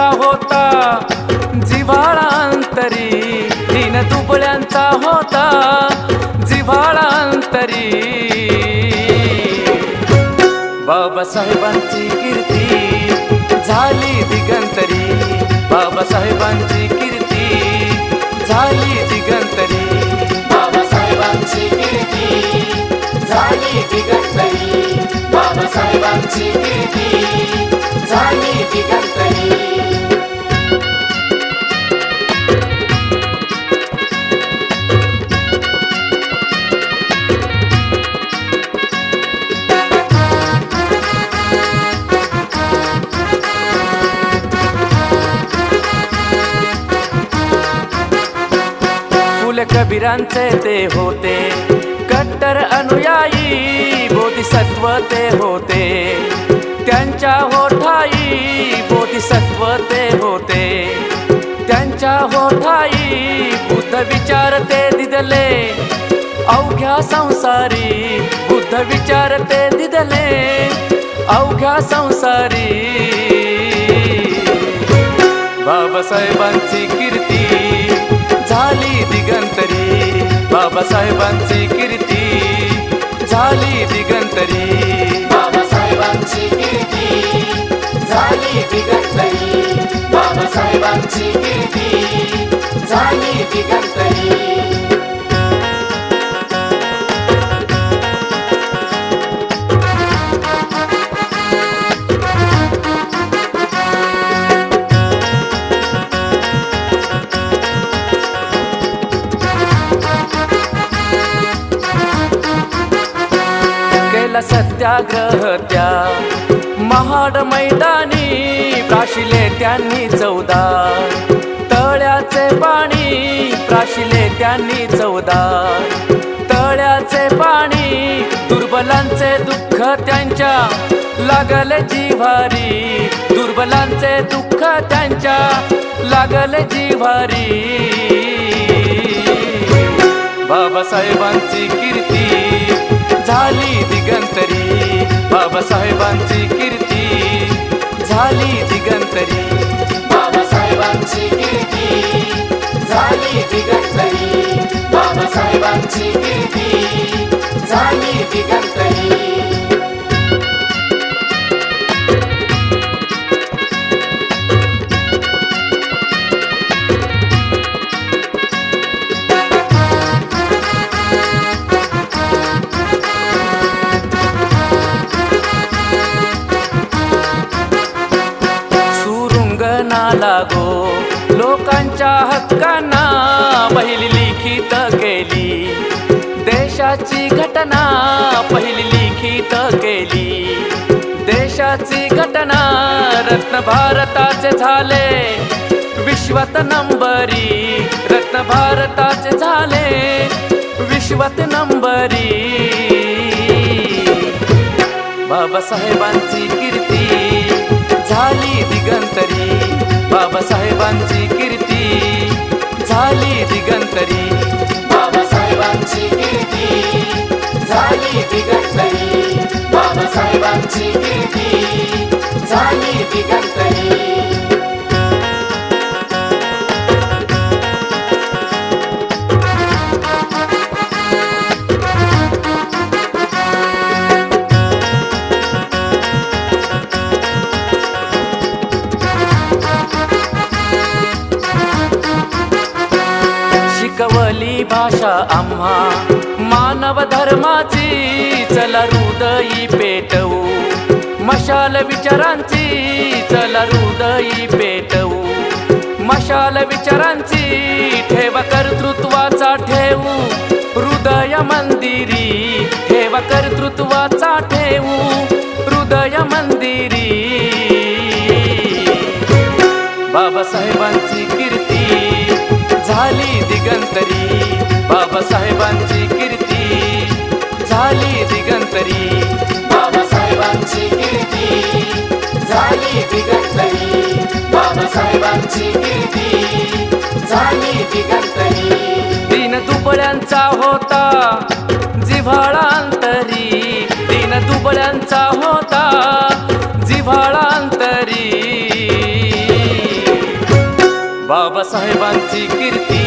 दुबळ्यांचा होता जिव्हाळा अंतरी तीन दुबळ्यांचा होता जिव्हाळांतरी. बाबासाहेबांची कीर्ती झाली दिगंतरी. बाबासाहेबांची कीर्ती झाली दिगंतरी. बाबासाहेबांची कीर्ती झाली दिगंतरी. बाबासाहेबांची कीर्ती फुल कबीरांचे ते होते. कट्टर अनुयायी बोधिसत्व ते होते. त्यांच्या होठाई बोधिसत्व ते होते. त्यांच्या होठाई बुद्ध विचार ते दिदले. अवघ्या संसारी बुद्ध विचार ते दिदले. अवघ्या संसारी. बाबासाहेबांची कीर्ती. झाली दिगंतरी. बाबासाहेबांची कीर्ती. झाली दिगंतरी. बाबासाहेबांची कीर्ती. झाली दिगंतरी. बाबासाहेबांची कीर्ती. झाली दिगंतरी. त्या सत्याग्रह त्या महाड मैदानी प्राशिले त्यांनी चौदा. तळ्याचे पाणी प्राशिले त्यांनी चौदा. तळ्याचे पाणी दुर्बलांचे दुःख त्यांच्या लागले जिव्हारी. दुर्बलांचे दुःख त्यांच्या लागले जिव्हारी. बाबासाहेबांची कीर्ती. झाली दिगंतरी. बाबासाहेबांची कीर्ती. झाली दिगंतरी. बाबासाहेबांची कीर्ती. झाली दिगंतरी. बाबासाहेबांची कीर्ती. झाली दिगंतरी. लागो. लोकांच्या हक्कांना पहिली लिखित केली. देशाची घटना पहिली लिखित केली. देशाची घटना रत्न भारताचे झाले. विश्वात नंबरी रत्न भारताचे झाले. विश्वात नंबरी. बाबासाहेबांची कीर्ती झाली दिगंतरी. बाबासाहेबांची कीर्ती झाली दिगंतरी. शिकवली भाषा आम्हा. मानव धर्माची चला हृदयी पेटवू. मशाल विचारांची चला हृदयी पेटवू. मशाल विचारांची ठेव कर्तृत्वाचा ठेवू. हृदय मंदिरी ठेव कर्तृत्वाचा ठेवू. हृदय मंदिरी. बाबासाहेबांची कीर्ती. झाली दिगंतरी. बाबासाहेबांची कीर्ती. झाली दिगंतरी. बाबासाहेबांची कीर्ती. झाली दिगंतरी. बाबासाहेबांची कीर्ती. झाली दिगंतरी. दिन दुबळ्यांचा होता. जिव्हाळांतरी. दिन दुबळ्यांचा होता बाबासाहेबांची कीर्ती